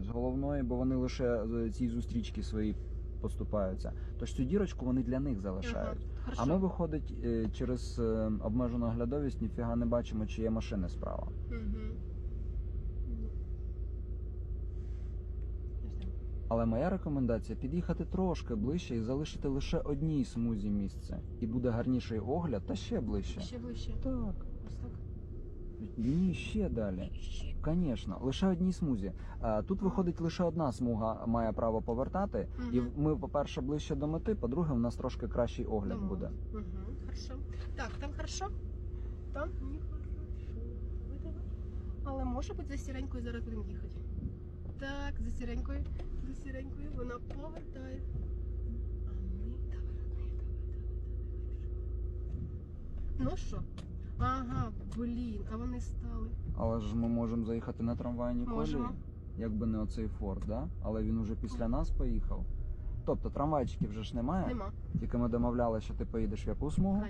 з головної, бо вони лише з цій зустрічки свої поступаються. Тож цю дірочку вони для них залишають. Ага, А ми, виходить, е, через е, обмежену оглядовість ніфіга не бачимо, чи є машини справа. Угу. Але моя рекомендація під'їхати трошки ближче і залишити лише одній смузі місце. І буде гарніший огляд та ще ближче. Ще ближче. Так. Ось так. Ні, ще далі. Звісно, лише одній смузі. Тут виходить лише одна смуга має право повертати, і Мгм. ми, по-перше, ближче до мети, по-друге, в нас трошки кращий огляд буде. Угу. Хорошо. Так, там хорошо? Там не хорошо. Але може бути за сіренькою зараз будемо їхати. Так, за сіренькою, за сіренькою вона повертає. А ми давай, давай, давай, давай, давай. Ну що? Ага, блін, а вони стали. Але ж ми можемо заїхати на трамвайній Можемо. колії, якби не оцей форт, да? але він уже після нас поїхав. Тобто трамвайчиків вже ж немає, Нема. тільки ми домовляли, що ти поїдеш в яку смугу.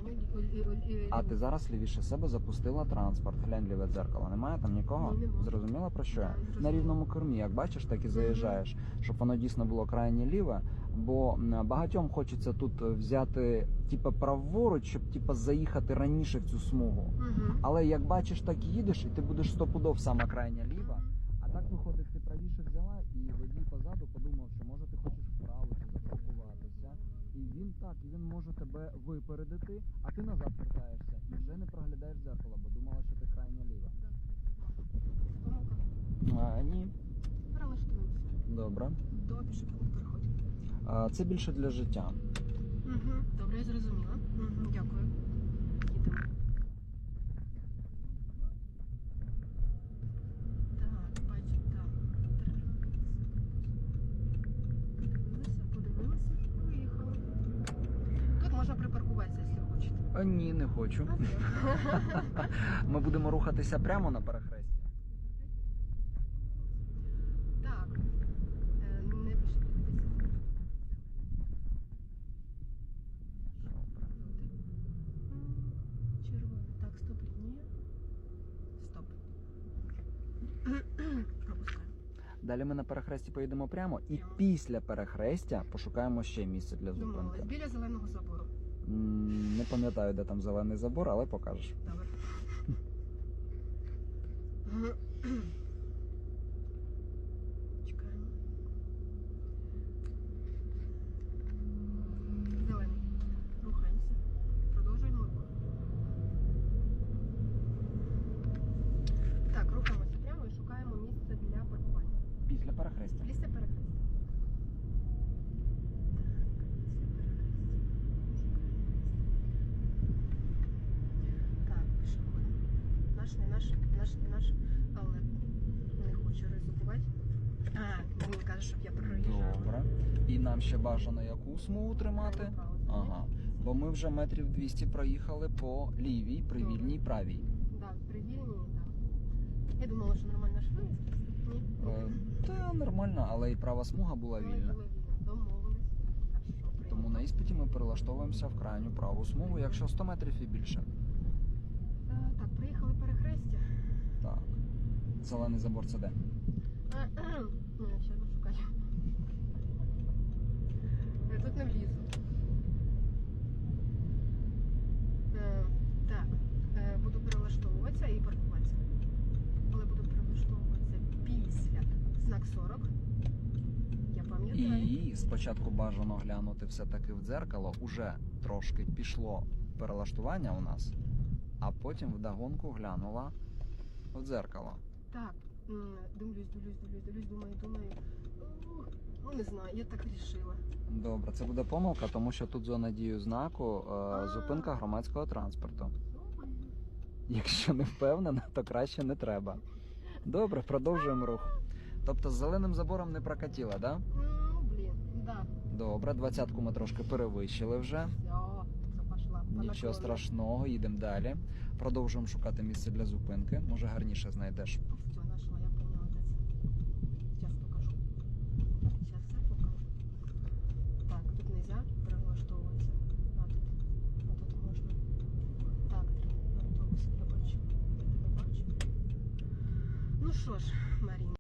А ти зараз лівіше себе запустила транспорт. Глянь ліве дзеркало. Немає там нікого? Ні, нема. Зрозуміла про що? я? Да, зрозуміла. На рівному кормі, як бачиш, так і заїжджаєш, щоб воно дійсно було крайнє ліве. Бо багатьом хочеться тут взяти типа праворуч, щоб типа заїхати раніше в цю смугу. Угу. Але як бачиш, так і їдеш, і ти будеш стопудов сама крайня ліва. А так виходить, ти правіше взяла, і водій позаду подумав, що може ти хочеш вправо чи запаркуватися. І він так, і він може тебе випередити, а ти назад вертаєшся і вже не проглядаєш дзеркало, бо думала, що ти крайня ліва. А, ні, Перелаштуємося. добре. До пішохідного переходу. Це більше для життя. Угу. Добре, я зрозуміла. Угу. Дякую. Їдемо. Так, бачу, так. Подивилися, подивилися, поїхали. Тут можна припаркуватися, якщо хочете. А, ні, не хочу. Ми будемо рухатися прямо на перехресті. Так. Е, Не більше 50. Червоний. Так, стоп, лінія. Стоп. Пропускаємо. Далі ми на перехресті поїдемо прямо, і Прямо. після перехрестя пошукаємо ще місце для Домовились. зупинки. Біля зеленого забору. М, Не пам'ятаю, де там зелений забор, але покажеш. Добре. Чекаємо. Зелений. Рухаємося. Продовжуємо рух. Так, рухаємося прямо і шукаємо місце для паркування. Після перехрестя. Після перехрестя. Так, пішоходи. Наш, не наш, наш, не наш, але не хочу ризикувати. А, він каже, щоб я проїжджала. Добре. І нам ще бажано яку смугу тримати? Ага. Бо ми вже метрів 200 проїхали по лівій, при вільній правій. Так, при вільній, так. Я думала, що нормальна швидкість. Ні. Е, Та нормально, але і права смуга була вільна. Домовились. Хорошо, Тому на іспиті ми перелаштовуємося в крайню праву смугу, якщо 100 метрів і більше. Е, Так, приїхали перехрестя. Так. Зелений забор це де? Ні, ще не шукаю. Е, Тут не влізу. Е, Так, е, буду перелаштовуватися і паркуватися. Але буду перелаштовуватися після знак 40. Я пам'ятаю. І спочатку бажано глянути все-таки в дзеркало. Уже трошки пішло перелаштування у нас, а потім вдогонку глянула в дзеркало. Так, дивлюсь, дивлюсь, дивлюсь, дивлюсь, думаю, думаю. Ну не знаю, я так вирішила. Добре, це буде помилка, тому що тут зона дію знаку е, зупинка громадського транспорту. Ну, Якщо не впевнена, то краще не треба. Добре, продовжуємо рух. Тобто з зеленим забором не прокатіла, да? Ну, блін, да. Добре, двадцятку ми трошки перевищили вже. Все, це пошла. Нічого страшного, їдемо далі. Продовжуємо шукати місце для зупинки. Може гарніше знайдеш. Все, нашла, я поняла. Сейчас покажу. Сейчас все покажу. Так, тут нельзя перелаштовуватися. А тут, а тут можна. Так, автобус, я бачу. Я бачу. Ну що ж, Марін.